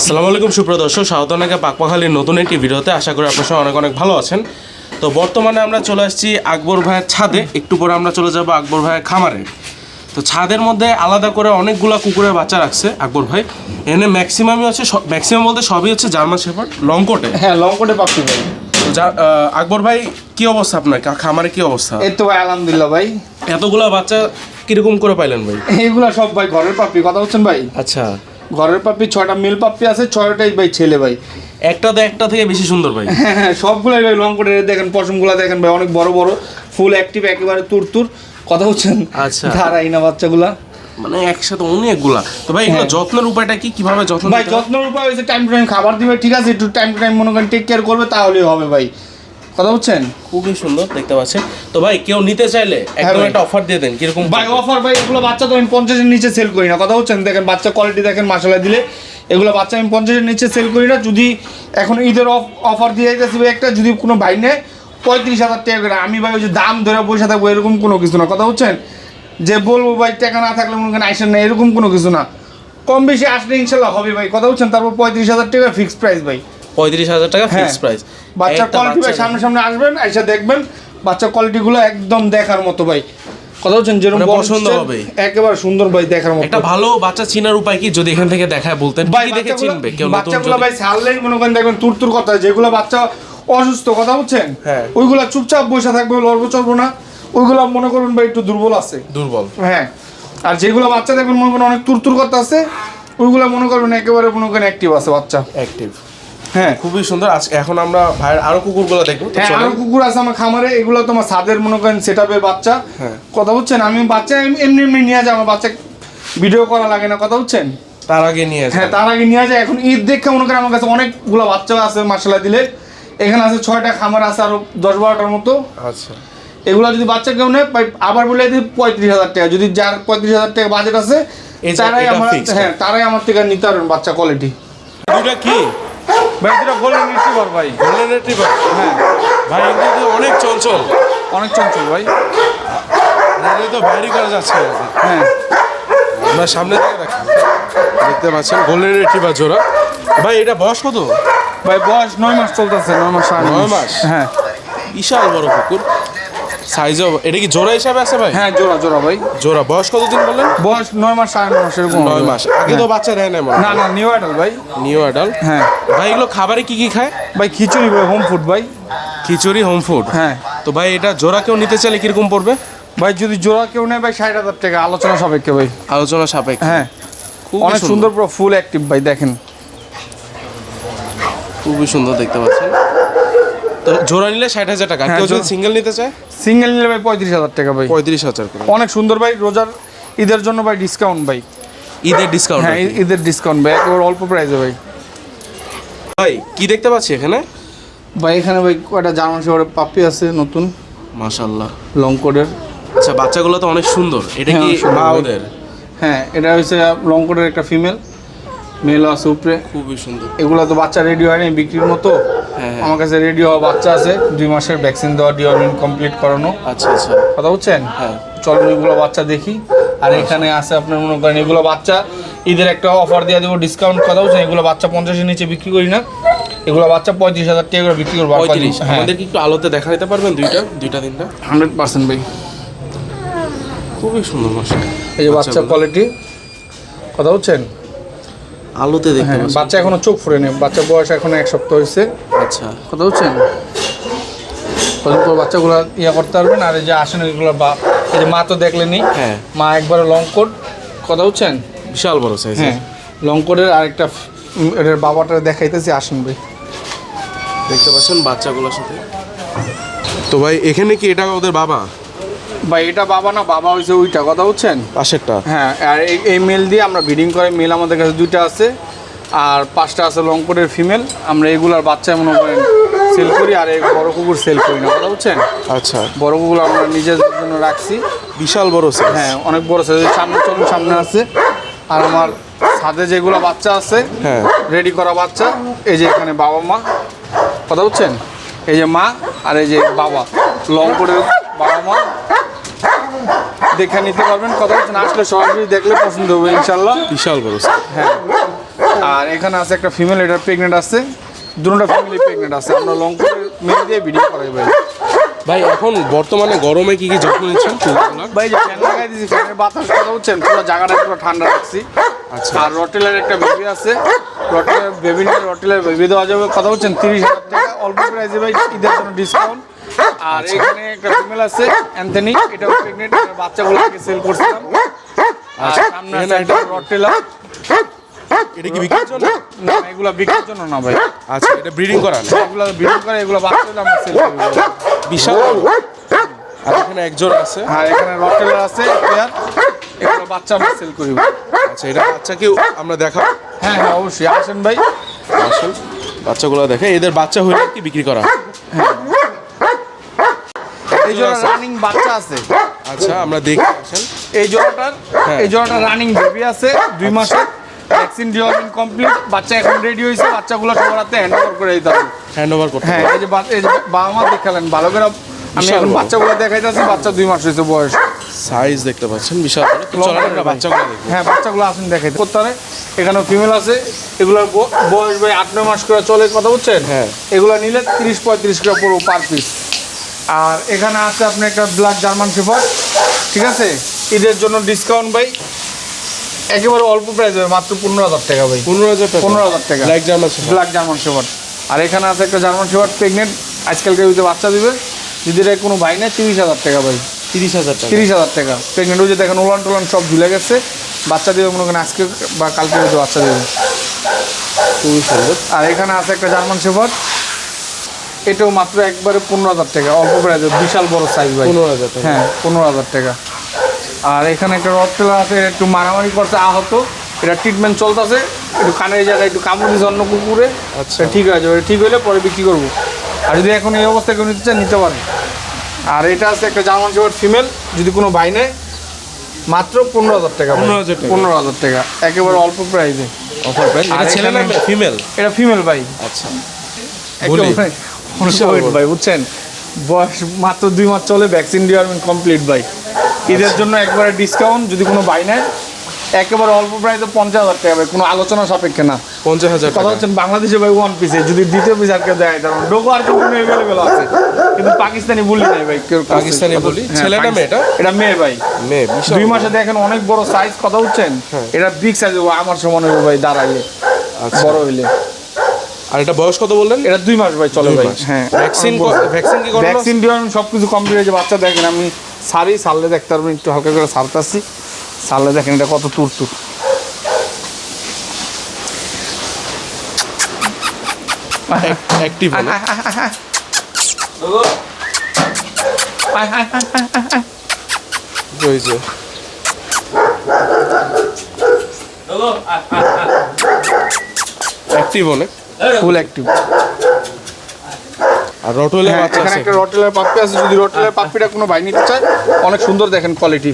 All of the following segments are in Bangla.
আসসালামু আলাইকুম সুপ্রদর্শক সাউথনাকে পাকপাখালির নতুন একটি ভিডিওতে। আশা করি আপনার সবাই অনেক অনেক ভালো আছেন। তো বর্তমানে আমরা চলে আসছি আকবর ভাইয়ের ছাদে। একটু পরে আমরা চলে যাব আকবর ভাইয়ের খামারে। তো ছাদের মধ্যে আলাদা করে অনেকগুলা কুকুরের বাচ্চা রাখছে আকবর ভাই। এনে ম্যাক্সিমামই হচ্ছে ম্যাক্সিমাম বলতে সবই হচ্ছে জার্মান শেফার্ড লংকোটে। হ্যাঁ লং কোটে পাচ্ছি ভাই আকবর ভাই কি অবস্থা আপনার? খামারে কি অবস্থা? এই তো ভাই আলহামদুলিল্লাহ ভাই। এতগুলা বাচ্চা কীরকম করে পাইলেন ভাই? এইগুলা সব ভাই ঘরের পাপ্পি কথা বলছেন ভাই? আচ্ছা। ঘরের পাপ্পি ছয়টা মিল পাপ্পি আছে ছয়টাই ভাই ছেলে ভাই। একটা তো একটা থেকে বেশি সুন্দর ভাই। হ্যাঁ হ্যাঁ সবগুলাই ভাই লং কোটে দেখেন পশমগুলা দেখেন ভাই অনেক বড় বড় ফুল অ্যাক্টিভ একেবারে তুর তুর কথা বলছেন? আচ্ছা। ধারাই না বাচ্চাগুলা। মানে একসাথে অনেকগুলা। তো ভাই এগুলো হ্যাঁ। যত্নের উপায়টা কি? কীভাবে যত্ন ভাই যত্নের উপায় হয়েছে টাইম টু টাইম খাবার দিবে ঠিক আছে একটু টাইম টু টাইম মনে করেন টেক কেয়ার করবে তাহলেই হবে ভাই। কথা বলছেন? খুবই সুন্দর দেখতে পাচ্ছেন। তো ভাই কেউ নিতে চাইলে একদম হ্যাঁ একটা অফার দিয়ে দেন কীরকম ভাই অফার ভাই এগুলো বাচ্চা তো আমি পঞ্চাশের নিচে সেল করি না। কথা হচ্ছেন দেখেন বাচ্চা কোয়ালিটি দেখেন মাসালা দিলে। এগুলো বাচ্চা আমি পঞ্চাশের নিচে সেল করি না। যদি এখন ঈদের অফার দিয়ে ভাই একটা যদি কোনো ভাই নেয় পঁয়ত্রিশ হাজার টাকা করে। আমি ভাই ওই যে দাম ধরে বসে থাকব এরকম কোনো কিছু না। কথা হচ্ছেন যে বলব ভাই টাকা না থাকলে মনে করেন আইসেন না এরকম কোনো কিছু না। কম বেশি আসলে ইনশাল্লাহ হবে ভাই। কথা হচ্ছেন তারপর পঁয়ত্রিশ হাজার টাকা ফিক্সড প্রাইস ভাই। পঁয়ত্রিশ হাজার টাকা। ফিক্স প্রাইস বাচ্চার কোয়ালিটি ভাই সামনে সামনে আসবেন এসে দেখবেন বাচ্চার কোয়ালিটিগুলো একদম দেখার মতো ভাই। কথা হচ্ছেন যেরকম মানে পছন্দ হবে। একেবারে সুন্দর ভাই দেখার মতো। একটা ভালো বাচ্চা চিনার উপায় কি? যদি এখান থেকে দেখায় বলতেন ভাই দেখে চিনবে? কেউ বাচ্চাগুলো ভাই ছাড়লেই মনে করেন দেখবেন কথা যেগুলো বাচ্চা অসুস্থ কথা বুঝছেন হ্যাঁ। ওইগুলা চুপচাপ বসে থাকবে লড়বো চড়বো না। ওইগুলো মনে করবেন ভাই একটু দুর্বল আছে। দুর্বল। হ্যাঁ। আর যেগুলো বাচ্চা দেখবেন মনে করেন অনেক তুর তুর করতে আছে ওইগুলো মনে করবেন একেবারে মনে করেন অ্যাক্টিভ আছে বাচ্চা। অ্যাক্টিভ হ্যাঁ খুবই সুন্দর। আজ এখন আমরা ভাইয়ের আরও কুকুরগুলো দেখব হ্যাঁ। আরও কুকুর আছে আমার খামারে এগুলো তোমার ছাদের মনে করেন সেট বাচ্চা। হ্যাঁ। কথা বুঝছেন? আমি বাচ্চা এমনি এমনি নিয়ে যাই আমার বাচ্চা ভিডিও করা লাগে না কথা বুঝছেন? তার আগে নিয়ে আসেন। হ্যাঁ তার আগে নিয়ে যায় এখন ঈদ দেখে মনে করেন আমার কাছে অনেকগুলো বাচ্চা আছে মার্শালা দিলে। এখানে আছে ছয়টা খামার আছে আরও দশ বারোটার মতো। আচ্ছা। এগুলো যদি বাচ্চা কেউ নেয় আবার বলে দিই পঁয়ত্রিশ হাজার টাকা। যদি যার পঁয়ত্রিশ হাজার টাকা বাজেট আছে তারাই আমার হ্যাঁ তারাই আমার থেকে নিতে পারবেন বাচ্চা কোয়ালিটি কি? ভাই যেটা গোল্ডেন রিট্রিভার ভাই। গোল্ডেন রিট্রিভার হ্যাঁ। ভাই এগুলো তো অনেক চঞ্চল। অনেক চঞ্চল ভাই। তো বাইরে করা যাচ্ছে হ্যাঁ। আমরা সামনে থেকে দেখি দেখতে পাচ্ছেন গোল্ডেন রিট্রিভার জোড়া। ভাই এটা বয়স কত? ভাই বয়স নয় মাস চলতেছে নয় মাস নয় মাস? হ্যাঁ। বিশাল বড় কুকুর। সাইজও এটা কি জোড়া হিসাবে আছে ভাই? হ্যাঁ জোড়া জোড়া ভাই। জোড়া। বয়স কতদিন বললেন? বয়স নয় মাস সাড়ে নয় মাস এরকম নয় মাস। আগে তো বাচ্চা দেয় না না না নিউ অ্যাডাল ভাই। নিউ অ্যাডাল্ট হ্যাঁ। ভাই এগুলো খাবারে কি কি খায়? ভাই খিচুড়ি ভাই হোম ফুড ভাই। খিচুড়ি হোম ফুড হ্যাঁ। তো ভাই এটা জোড়া কেউ নিতে চাইলে কীরকম পড়বে? ভাই যদি জোড়া কেউ নেয় ভাই ষাট হাজার টাকা। আলোচনা সাপেক্ষে ভাই। আলোচনা সাপেক্ষে। হ্যাঁ। অনেক সুন্দর। পুরো ফুল অ্যাক্টিভ ভাই দেখেন। খুবই সুন্দর দেখতে পাচ্ছেন। তো জোড়া নিলে ষাট হাজার টাকা। হ্যাঁ, কেউ যদি সিঙ্গেল নিতে চায়? সিঙ্গেল নিলে ভাই পঁয়ত্রিশ হাজার টাকা ভাই। পঁয়ত্রিশ হাজার অনেক সুন্দর ভাই রোজার ঈদের জন্য ভাই ডিসকাউন্ট ভাই। ঈদের ডিসকাউন্ট হ্যাঁ ঈদের ডিসকাউন্ট ভাই একেবারে অল্প প্রাইসে ভাই। ভাই কি দেখতে পাচ্ছি এখানে? ভাই এখানে ভাই কয়টা জার্মান শেফার্ডের পাপ্পি আছে নতুন। মাশাল্লাহ লং কোডের আচ্ছা বাচ্চাগুলো তো অনেক সুন্দর। এটা হ্যাঁ, কি মা ওদের? হ্যাঁ এটা হচ্ছে লং কোডের একটা ফিমেল মেল আছে উপরে খুবই সুন্দর। এগুলো তো বাচ্চা রেডি হয়নি বিক্রির মতো। হ্যাঁ, হ্যাঁ। আমার কাছে রেডি হওয়া বাচ্চা আছে দুই মাসের ভ্যাকসিন দেওয়া ডিওরমিন কমপ্লিট করানো। আচ্ছা আচ্ছা। কথা বুঝছেন হ্যাঁ। চলেন ওইগুলো বাচ্চা দেখি। আর এখানে আছে আপনার মনে করেন এগুলো বাচ্চা ঈদের একটা অফার দিয়ে দেবো ডিসকাউন্ট কথা বলছেন? এগুলো বাচ্চা পঞ্চাশের নিচে বিক্রি করি না। এগুলো বাচ্চা পঁয়ত্রিশ হাজার টাকা করে বিক্রি করব পঁয়ত্রিশ। হ্যাঁ। আমাদের কি একটু আলোতে দেখা দিতে পারবেন দুইটা? দুইটা তিনটা? হান্ড্রেড পার্সেন্ট ভাই। খুবই সুন্দর মাসা এই যে বাচ্চা কোয়ালিটি কথা বলছেন? আলোতে দেখতে হ্যাঁ পাচ্ছি। বাচ্চা এখনও চোখ ফুরে নেই। বাচ্চা বয়স এখন এক সপ্তাহ হয়েছে। আচ্ছা। কথা বলছেন? কদিন পর বাচ্চাগুলো ইয়ে করতে পারবেন। আর এই যে আসেন এগুলো বা এই যে মা তো দেখলেনি হ্যাঁ। মা একবারে লং কোট কথা বলছেন? বিশাল বড় সাইজ হ্যাঁ লং কোটের আরেকটা এটার বাবাটা দেখাইতেছি আসেন ভাই। দেখতে পাচ্ছেন বাচ্চাগুলোর সাথে। তো ভাই এখানে কি এটা ওদের বাবা? ভাই এটা বাবা না বাবা হয়েছে ওইটা কথা বলছেন পাশেরটা। হ্যাঁ আর এই- মেল দিয়ে আমরা ব্রিডিং করে মেল আমাদের কাছে দুইটা আছে আর পাঁচটা আছে লং কোটের ফিমেল আমরা এগুলার বাচ্চা মনে করেন সেল করি আর এই বড় কুকুর সেল করি না কথা বলছেন আচ্ছা। বড় কুকুর আমরা নিজেদের জন্য রাখছি। বিশাল বড় সাইজ হ্যাঁ অনেক বড় সাইজ সামনে চলুন সামনে আছে। আর আমার ছাদে যেগুলো বাচ্চা আছে হ্যাঁ। রেডি করা বাচ্চা এই যে এখানে বাবা মা কথা বুঝছেন? এই যে মা আর এই যে বাবা লং করে বাবা মা। দেখে নিতে পারবেন। কথা হচ্ছে না আসলে সরাসরি দেখলে পছন্দ হবে ইনশাল্লাহ বিশাল বড়। হ্যাঁ। আর এখানে আছে একটা ফিমেল এটা প্রেগনেন্ট আছে। দুটোটা ফ্যামিলি প্রেগনেন্ট আছে। আমরা লং করে মেরে দিয়ে ভিডিও করাই ভাই। ভাই এখন বর্তমানে গরমে কি কি যত্ন নিচ্ছেন? ভাই যে ফ্যান লাগাই দিয়েছি ফ্যানের বাতাস কথা হচ্ছেন পুরো জায়গাটা পুরো ঠান্ডা রাখছি আচ্ছা। আর রটেলের একটা বেবি আছে। রটেলের বেবি নিয়ে রটেলের বেবি দেওয়া যাবে কথা হচ্ছেন তিরিশ হাজার টাকা। অল্প প্রাইসে ভাই ঈদের জন্য ডিসকাউন্ট আর এখানে একটা ফিমেল আছে অ্যান্থনি এটা প্রেগনেন্ট বাচ্চাগুলো আগে সেল করছিলাম। আর সামনে আছে একটা রটেলা এটা কি বিক্রির জন্য? না এগুলো বিক্রির জন্য না ভাই। আচ্ছা এটা ব্রিডিং করান এগুলো ভিডিও করে এগুলো বাচ্চা আমরা সেল করব বিশাল আর এখানে একজন আছে। আর এখানে রটেলার আছে পেয়ার এগুলো বাচ্চা আমরা সেল করি আচ্ছা এটা বাচ্চাকে আমরা দেখাবো? হ্যাঁ হ্যাঁ অবশ্যই। আসেন ভাই। আসুন। বাচ্চাগুলো দেখে এদের বাচ্চা হলে কি বিক্রি করা হয়? এই জোড়া রানিং বাচ্চা আছে। আচ্ছা আমরা দেখি। এই জোড়াটার হ্যাঁ। এই জোড়াটা রানিং বেবি আছে দুই মাসের। ভ্যাকসিন ডিওয়ার্মিং কমপ্লিট বাচ্চা এখন রেডি হয়েছে বাচ্চাগুলো সবার হাতে হ্যান্ড ওভার করে দিতে হবে। হ্যান্ড ওভার করতে হ্যাঁ এই যে এই যে বাবা মা দেখালেন ভালো করে আমি এখন বাচ্চাগুলো দেখাইতেছি বাচ্চা দুই মাস হয়েছে বয়স। সাইজ দেখতে পাচ্ছেন বিশাল বাচ্চাগুলো হ্যাঁ বাচ্চাগুলো আসেন দেখাইতে। করতে পারে এখানেও ফিমেল আছে। এগুলোর বয়স ভাই আট নয় মাস করে চলে কথা বুঝছেন? হ্যাঁ। এগুলো নিলে তিরিশ পঁয়ত্রিশ করে পড়ব পার পিস আর এখানে আছে আপনি একটা ব্ল্যাক জার্মান শেফার ঠিক আছে? ঈদের জন্য ডিসকাউন্ট ভাই। একেবারে অল্প প্রাইস হবে মাত্র পনেরো হাজার টাকা ভাই। পনেরো হাজার পনেরো হাজার টাকা। Like German. Black German shepherd আর এখানে আছে একটা জার্মান শেফার প্রেগনেন্ট আজকালকার ভিতরে বাচ্চা দিবে। যদি এটা কোনো ভাই নেয় তিরিশ হাজার টাকা ভাই। তিরিশ হাজার টাকা। তিরিশ হাজার টাকা। প্রেগনেন্ট হয়ে দেখেন ওলান টোলান সব ঝুলে গেছে বাচ্চা দেবে মনে করেন আজকে বা কালকে হয়তো বাচ্চা দেবে। খুবই সুন্দর। আর এখানে আছে একটা জার্মান শেফার এটাও মাত্র একবারে পনেরো হাজার টাকা অল্প প্রাইজে বিশাল বড় সাইজ ভাই পনেরো হাজার টাকা। হ্যাঁ পনেরো হাজার টাকা। আর এখানে একটা রথটেলা আছে এটা একটু মারামারি করছে আহত। এটা ট্রিটমেন্ট চলতেছে একটু কানের জায়গায় একটু কামড় দিয়েছে অন্য কুকুরে। আচ্ছা। ঠিক আছে ঠিক হলে পরে বিক্রি করব। আর যদি এখন এই অবস্থায় কেউ নিতে চান নিতে পারে। আর এটা আছে একটা জার্মান শেফার্ড ফিমেল যদি কোনো ভাই নেয় মাত্র পনেরো হাজার টাকা। 15,000 টাকা। পনেরো হাজার টাকা একেবারে অল্প প্রাইসে অফার প্রাইস আর এটা ছেলে না ফিমেল এটা ফিমেল ভাই আচ্ছা। ভাই বুঝছেন বয়স মাত্র দুই মাস চলে ভ্যাকসিন ডিপার্টমেন্ট কমপ্লিট ভাই ঈদের জন্য একবারে ডিসকাউন্ট যদি কোনো নেয় একেবারে অল্প প্রাইসে পঞ্চাশ হাজার টাকা ভাই কোনো আলোচনা সাপেক্ষে না পঞ্চাশ হাজার কথা হচ্ছেন বাংলাদেশে ভাই ওয়ান পিসে যদি দ্বিতীয় পিস আর কেউ দেয় ডোগো আর কিন্তু অ্যাভেলেবেল আছে কিন্তু পাকিস্তানি বলি নাই ভাই কেউ পাকিস্তানি বুলি? হ্যাঁ, ছেলে না পাকিস্তানি। মেয়ে এটা? মেয়ে ভাই মেয়ে দুই। মাসে দেখেন অনেক বড় সাইজ কথা হচ্ছেন হ্যাঁ। এটা বিগ সাইজ আমার সমান হবে ভাই দাঁড়াইলে আচ্ছা। বড় হইলে আর এটা বয়স কত বললেন? এটা দুই মাস ভাই চলে ভাই। হ্যাঁ। ভ্যাকসিন ভ্যাকসিন কি ভ্যাকসিন ডিওয়ার্মিং সব কিছু কমপ্লিট হয়েছে। বাচ্চা দেখেন আমি সারি সারলে দেখতে পারবেন একটু হালকা করে সারতাছি। সারলে দেখেন এটা কত তুর তুর অ্যাক্টিভ হলো অ্যাক্টিভ অনেক। ফুল অ্যাক্টিভ আর রটওয়েলের বাচ্চা এখানে আছে। একটা রটেলের পাপ্পি আছে যদি রটেলের পাপ্পিটা কোনো ভাই নিতে চায় অনেক সুন্দর দেখেন কোয়ালিটি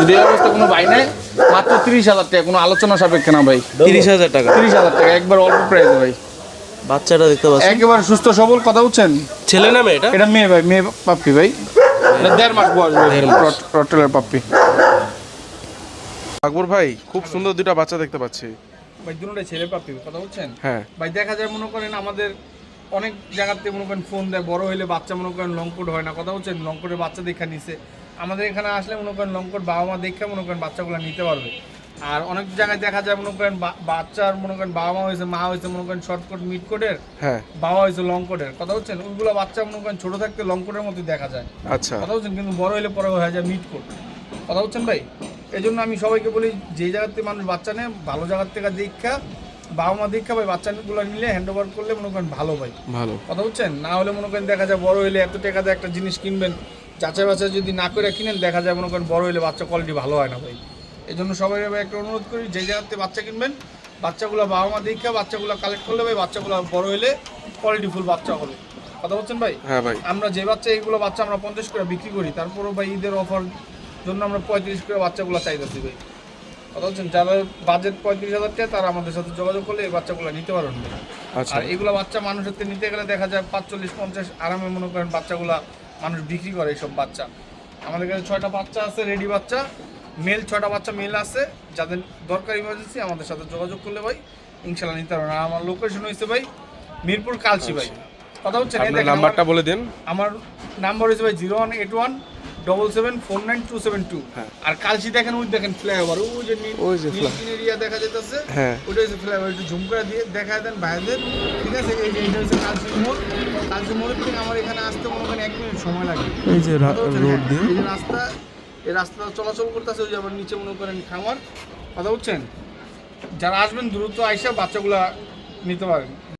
যদি এই অবস্থা কোনো ভাই নেয় মাত্র তিরিশ হাজার টাকা কোনো আলোচনা সাপেক্ষে না ভাই। তিরিশ হাজার টাকা। তিরিশ হাজার টাকা একবার অল্প প্রাইসে ভাই। বাচ্চাটা দেখতে পাচ্ছেন? একেবারে সুস্থ সবল কথা বলছেন? ছেলে না মেয়ে এটা? এটা মেয়ে ভাই মেয়ে পাপ্পি ভাই। দেড় মাস বয়স রটেলের পাপ্পি। আকবর ভাই খুব সুন্দর দুটা বাচ্চা দেখতে পাচ্ছি। ভাই দুটোটাই ছেলে পাপ্পি কথা বলছেন? হ্যাঁ। ভাই দেখা যায় মনে করেন আমাদের অনেক জায়গাতে মনে করেন ফোন দেয় বড় হইলে বাচ্চা মনে করেন লংকোট হয় না কথা বলছেন? লংকোটের বাচ্চা দেখা নিছে। আমাদের এখানে আসলে মনে করেন লংকোট বাবা মা দেখে মনে করেন বাচ্চাগুলো নিতে পারবে। আর অনেক জায়গায় দেখা যায় মনে করেন বাচ্চার মনে করেন বাবা মা হয়েছে মা হয়েছে মনে করেন শর্টকট মিড কোডের হ্যাঁ। বাবা হয়েছে লং কোডের কথা হচ্ছেন ওইগুলো বাচ্চা মনে করেন ছোট থাকতে লং কোডের মতো দেখা যায়। আচ্ছা। কথা বলছেন? কিন্তু বড় হলে পরে হয়ে যায় মিট কোড কথা বলছেন ভাই? এই জন্য আমি সবাইকে বলি যে জায়গার থেকে মানুষ বাচ্চা নেয় ভালো জায়গার থেকে দীক্ষা বাবা মা দীক্ষা ভাই বাচ্চাগুলো নিলে হ্যান্ড ওভার করলে মনে করেন ভালো ভাই ভালো। কথা বলছেন না হলে মনে করেন দেখা যায় বড় হইলে এত টাকা দিয়ে একটা জিনিস কিনবেন যাচাই বাছাই যদি না করে কিনেন দেখা যায় মনে করেন বড় হইলে বাচ্চা কোয়ালিটি ভালো হয় না ভাই। এই জন্য সবাই ভাই একটা অনুরোধ করি যে জায়গার থেকে বাচ্চা কিনবেন বাচ্চাগুলো বাবা মা দীক্ষা বাচ্চাগুলো কালেক্ট করলে ভাই বাচ্চাগুলো বড় হইলে কোয়ালিটিফুল বাচ্চা হবে। কথা বলছেন ভাই? হ্যাঁ ভাই। আমরা যে বাচ্চা এইগুলো বাচ্চা আমরা পঞ্চাশ করে বিক্রি করি তারপরও ভাই ঈদের অফার জন্য আমরা পঁয়ত্রিশ করে বাচ্চাগুলো চাইতেছি ভাই। কথা হচ্ছেন যারা বাজেট পঁয়ত্রিশ হাজার টাকা তারা আমাদের সাথে যোগাযোগ করলে এই বাচ্চাগুলো নিতে পারবেন। আচ্ছা। আর এগুলো বাচ্চা মানুষের নিতে গেলে দেখা যায় পাঁচচল্লিশ পঞ্চাশ আরামে মনে করেন বাচ্চাগুলা মানুষ বিক্রি করে এইসব বাচ্চা। আমাদের কাছে ছয়টা বাচ্চা আছে রেডি বাচ্চা। মেল ছয়টা বাচ্চা মেল আছে। যাদের দরকার ইমার্জেন্সি আমাদের সাথে যোগাযোগ করলে ভাই ইনশাল্লাহ নিতে পারবেন। আর আমার লোকেশন হয়েছে ভাই মিরপুর কালচি ভাই। কথা হচ্ছে নাম্বারটা বলে দিন। আমার- আমার নাম্বার হয়েছে ভাই zero one eight one double seven four nine two seven two আর কালচি দেখেন ওই দেখেন ফ্লাইওভার ওই যে ওই যে এরিয়া দেখা যেতেছে হ্যাঁ। ওটা হচ্ছে ফ্লাইওভার একটু ঝুম করে দিয়ে দেখা দেন ভাইদের। ঠিক আছে? এই যে এটা হচ্ছে কালচি মোড়। কালচি মোড়ের থেকে আমার এখানে আসতে মনে করেন এক মিনিট সময় লাগে। এই যে হচ্ছে, হ্যাঁ, এই রাস্তা এই রাস্তা চলাচল করতেছে ওই যে আবার নিচে মনে করেন খামার। কথা বুঝছেন? যারা আসবেন দ্রুত আইসা বাচ্চাগুলা নিতে পারেন